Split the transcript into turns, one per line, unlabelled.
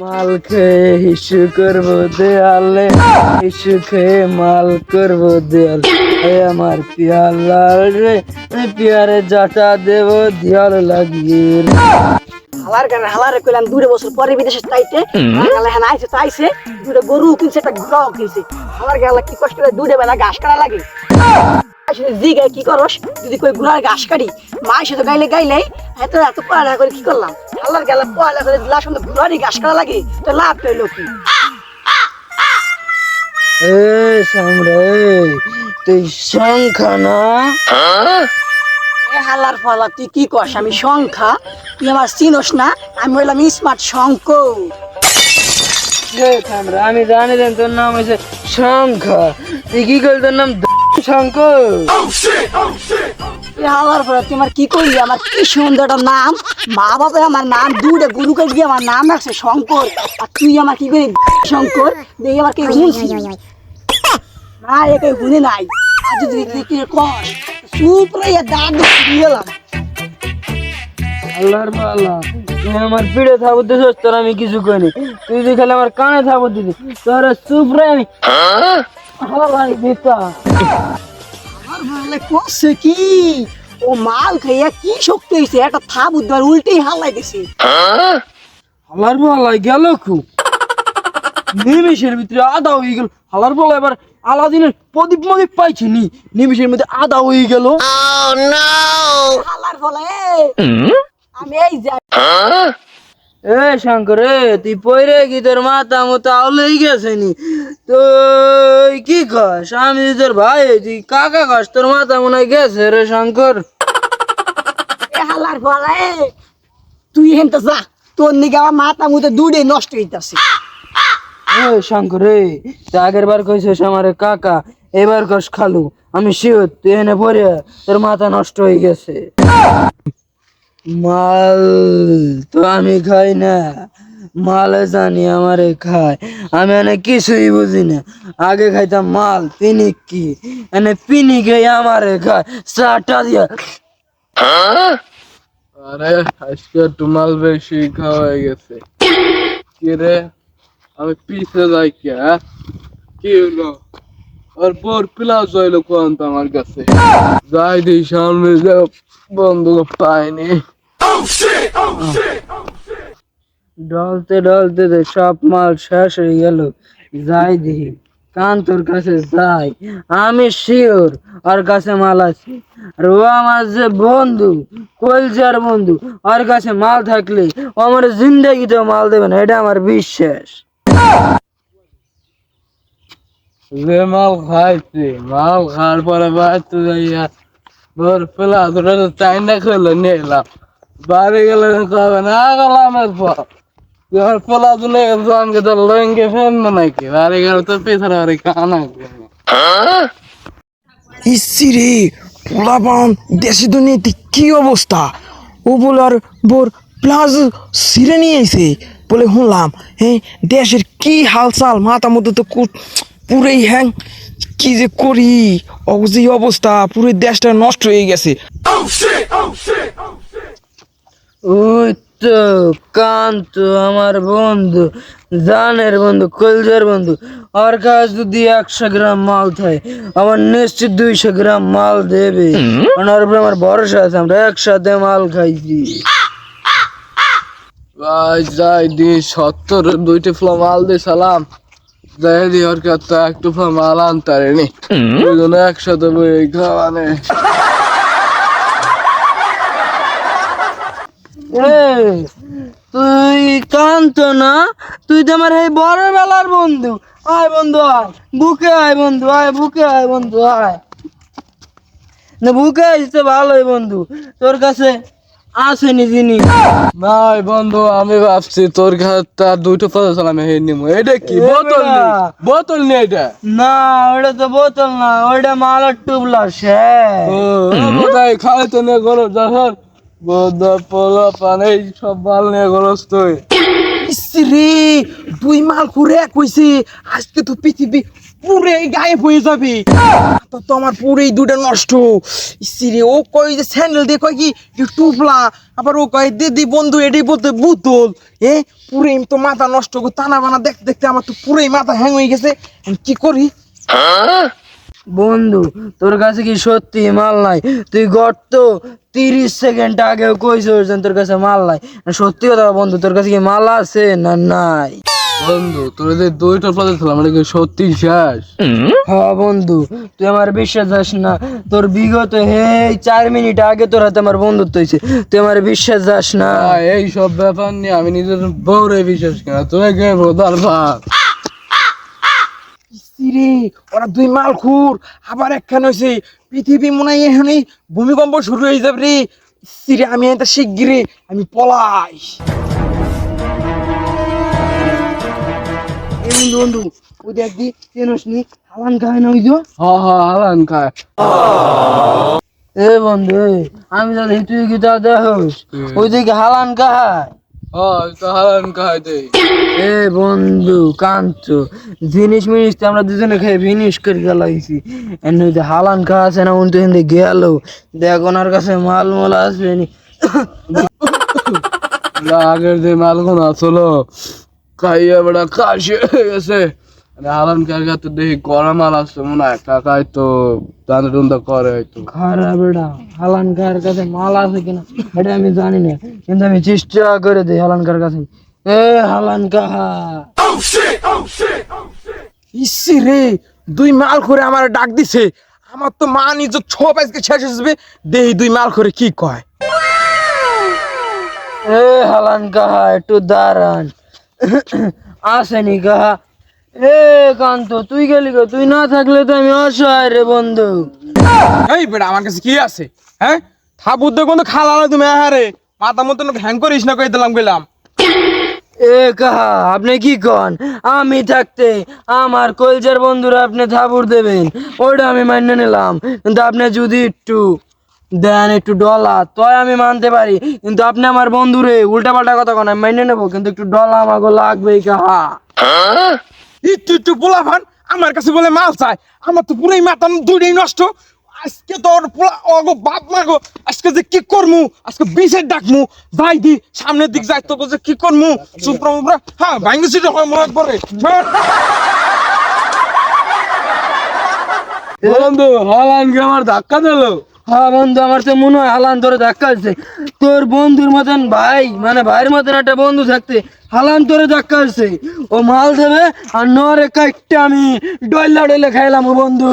মাল খেয়ে হিসু করব দেয়ালে হিসু খেয়ে মাল করব দেয়াল। এ আমার পিয়ালা রে এ পিয়ারে জাটা দেব দেয়াল লাগিয়ে রে।
হালার গানে হালারে কইলাম দুটো বছর পরে বিদেশে তাইতে হালার হ্যাঁ আইছে তাইছে দুটো গরু কিনছে একটা ঘোড়াও কিনছে। হালার গেলা কি কষ্ট করে দুটো বেলা ঘাস কাটা লাগে? আসলে জি গাই কি করস? যদি কই ঘোড়ার ঘাস কাটি মা এসে তো গাইলে গাইলেই এত এত পড়ালেখা করে কি করলাম? হালার গেলা পড়ালেখা করে ঘোড়ারই ঘাস কাটা লাগে তো লাভ পেল কি?
এ সামরে তুই সংখ্যা না?
হালার ফালা তুই কি কস? আমি সংখ্যা? তুই আমার চিনস না? আমি বললাম স্মার্ট
এ আমি জানি তোর নাম হয়েছে সংখ্যা। তুই কি করলি তোর নাম শঙ্কর।
এ হালার পরে তুই কি করলি আমার কি সুন্দর একটা নাম? মা বাবা আমার নাম দুটো গুরুকে দিয়ে আমার নাম রাখছে শঙ্কর। আর তুই আমার কি করি শঙ্কর দেখি আমার কে শুনছি না একে শুনে নাই। আজ যদি তুই কি কর। চুপ রে দাঁত দিয়ে গেলাম।
আল্লাহর তুই আমার দিছিস তোর আমি কিছু কইনি। তুই যদি খালি আমার কানে থাবত দিবি তোর চুপ রে আমি।
বলে করছে কি? ও মাল খাইয়া কি শক্তি হয়েছে একটা থাপ উদ্ধার উল্টেই হালাই দিছে।
হালার গেল খুব নিমিষের ভিতরে আধা হয়ে গেল। হালার পালা এবার আলাদিনের প্রদীপ মদীপ পাইছি নি। নিমিষের মধ্যে আধা হয়ে গেল।
হালার ফলে আমি এই যাই
এ শঙ্কর তুই কি তোর মাথা মতো আউলেই গেছে নি। তুই কি কস? আমি তোর ভাই তুই কাকা কস? তোর মাথা মনে হয় গেছে রে শঙ্কর।
হালার ফলে তুই হেন তো যা তোর নিকে আমার মাথা মুতে দুড়ে নষ্ট হইতাছে।
এ শঙ্কর রে তুই আগের বার কইছিস আমারে কাকা এবার কস খালু আমি শিওর তুই এনে পরে তোর মাথা নষ্ট হয়ে গেছে। মাল তো আমি খাই না। মালে জানি আমারে খায়। আমি এনে কিছুই বুঝি না। আগে খাইতাম মাল পিনিক কি? এনে পিনি পিনিক আমারে খায়। চাটা দিয়া
আরে আজকে একটু মাল বেশি খাওয়া হয়ে গেছে। কি রে? আমি পিছে যাই কে হ্যাঁ? কি হলো? আর পর প্লাস হইল কোন তো আমার কাছে? যাই দিই সামনে যে বন্ধু পাইনি।
ডলতে ডলতে সব মাল শেষ হয়ে গেল। যাই দেখি, কান তোর কাছে যাই। আমি শিওর, ওর কাছে মাল আছে। আর ও আমার যে বন্ধু, কলজার বন্ধু, ওর কাছে মাল থাকলে আমার জিন্দগিতেও মাল দেবে না, এটা আমার বিশ্বাস।
যে মাল খাইছি, মাল খাওয়ার পরে বাড়িতে যাইয়া তোর প্লাস ওটা তো চাইনা খেলে, নিয়ে এলাম। বাড়ি গেলে কবে না, গেলাম এরপর। তোর প্লাস নিয়ে সঙ্গে তো লঙ্গে ফেলব নাকি বাড়ি গেলে তো পেছনে বাড়ি কানা
ইসিরে পোলাপান দেশে দুনিয়াতে কি অবস্থা? ও বলে আর বোর প্লাজ সিরে নিয়ে আইছে। বলে শুনলাম হ্যাঁ দেশের কি হালচাল? মাথা মধ্যে তো পুরেই হ্যাং। কি যে করি? যে অবস্থা পুরো দেশটা নষ্ট হয়ে গেছে।
ওই তো কান্ত আমার বন্ধু জানের বন্ধু কলজার বন্ধু। ওর কাজ যদি একশো গ্রাম মাল থাকে আমার নিশ্চিত দুইশো গ্রাম মাল দেবে। ওনার উপরে আমার ভরসা আছে আমরা একসাথে মাল খাইছি।
ভাই যাই দি সত্তর দুইটি ফ্লো মাল দিয়ে সালাম। যাই দি ওর কাছে একটু ফ্লো মাল আনতারে নি দুজনে একসাথে বই খাওয়ানে
তুই কান্ত না? তুই তো আমার এই বড় বেলার বন্ধু। আয় বন্ধু আয়। বুকে আয় বন্ধু আয় বুকে আয় বন্ধু আয়। না বুকে আসতে ভালোই বন্ধু। তোর কাছে আসেনি
নাই বন্ধু আমি ভাবছি তোর তার দুইটা ফটো সালাম হে নিমু। এটা কি বোতল নি বোতল নি এটা?
না ওটা তো বোতল না ওটা মালার টুবলা সে
ও খাই তো নিয়ে গরো যখন বোধ পোলা পান সব মাল নিয়ে গরস তুই।
ইসিরে দুই মাল করে কইছে আজকে তো পৃথিবী পুরে গায়েব হয়ে যাবে। তো তো আমার পুরেই দুটো নষ্ট। ও কই যে স্যান্ডেল দিয়ে কয় কি টুপলা আবার ও কয় দিদি বন্ধু এটাই বলতে বুতল। এ পুরে তো মাথা নষ্ট গো টানা বানা দেখতে দেখতে আমার তো পুরেই মাথা হ্যাং হয়ে গেছে। কি করি?
বন্ধু তোর কাছে কি সত্যি মাল নাই? তুই গর্ত তিরিশ সেকেন্ড আগেও কইছিস যে তোর কাছে মাল নাই। সত্যি কথা বন্ধু তোর কাছে কি মাল আছে না নাই?
বন্ধু তোর যে দুইটা প্লাজা ছিল মানে কি সত্যি শেষ?
হ্যাঁ বন্ধু তুই আমার বিশ্বাস যাস না তোর বিগত চার মিনিট আগে তোর হাতে আমার বন্ধুত্ব হয়েছে। তুই আমার বিশ্বাস যাস না।
এই সব ব্যাপার নিয়ে আমি নিজের বউরে বিশ্বাস করি তুই
ওরা দুই মাল খুর আবার একখান হয়েছে পৃথিবী মনে হয় এখানে ভূমিকম্প শুরু হয়ে যাবে রে। সিরে আমি এটা শিগগিরি আমি পলাই
এই বন্ধু ওই দেখ দি হালান খায় না ওই যে?
হ হ হালান খায়।
এ বন্ধু আমি জানি তুই কি তা দেখোস। ওই দিকে হালান খায়। এ বন্ধু জিনিস মিনিস তো আমরা দুজনে খেয়ে ফিনিশ করে গেলাইছি এমনি যে হালান আছে না উনি তো হিন্দে গেল। দেখ ওনার কাছে মাল মাল আসবেনি
আগের যে মালগুলো আসলো খাইয়া বেড়া কাশি হয়ে গেছে। হালান খায় তো দেখি কড়া মাল আসছে, মনে হয় কাকাই তো দান্দা টুন্দা করে হয়তো।
খারাপ বেটা হালান খাওয়ার কাছে মাল আছে কিনা, এটা আমি জানি না, কিন্তু আমি চেষ্টা করে দিই হালান খাওয়ার কাছে। এ হালান কাহা।
ইসি রে, দুই মাল করে আমার ডাক দিছে, আমার তো মা নিজ ছ আজকে শেষ হয়ে দেহি দুই মাল করে কি কয়।
এ হালান কাহা, একটু দাঁড়ান। আসেনি কাহা এ কান্ত তুই গেলি গো তুই না থাকলে তো আমি অসহায় রে বন্ধু।
এই বেটা আমার কাছে কি আছে? হ্যাঁ? থাপুর দেখুন তো খালা তুমি আহারে মাথা মতন হ্যাং করিস না কই দিলাম গেলাম
এ কাহা আপনি কি কন? আমি থাকতে আমার কলজার বন্ধুরা আপনি থাপুর দেবেন। ওইটা আমি মান্য নিলাম। কিন্তু আপনি যদি একটু দেন একটু ডলা তয় আমি মানতে পারি। কিন্তু আপনি আমার বন্ধুরে উল্টা পাল্টা কথা কন আমি মান্য নেব। কিন্তু একটু ডলা আমাকে লাগবেই কাহা।
একটু একটু পোলা ভান আমার কাছে বলে মাল চাই। আমার তো পুরাই মাথা দুইটাই নষ্ট। আজকে পোলা বাপ মা গো, আজকে যে কি করমু? আজকে বিশের ডাকমু। যাই দি, সামনের দিক যাই তো যে কি করমু? সুপ্রা হ্যাঁ ভাঙ্গি হয় মনে পড়ে
বন্ধু, হালান আমার ধাক্কা দিল?
হ্যাঁ বন্ধু, আমার তো মনে হয় হালান ধরে ধাক্কা আছে তোর বন্ধুর মতন ভাই মানে ভাইয়ের মতন একটা বন্ধু থাকতে হালান তোরে ধাক্কা আছে ও মাল দেবে আর নরে কাইটটা আমি ডইলা ডয়লা খাইলাম ও বন্ধু।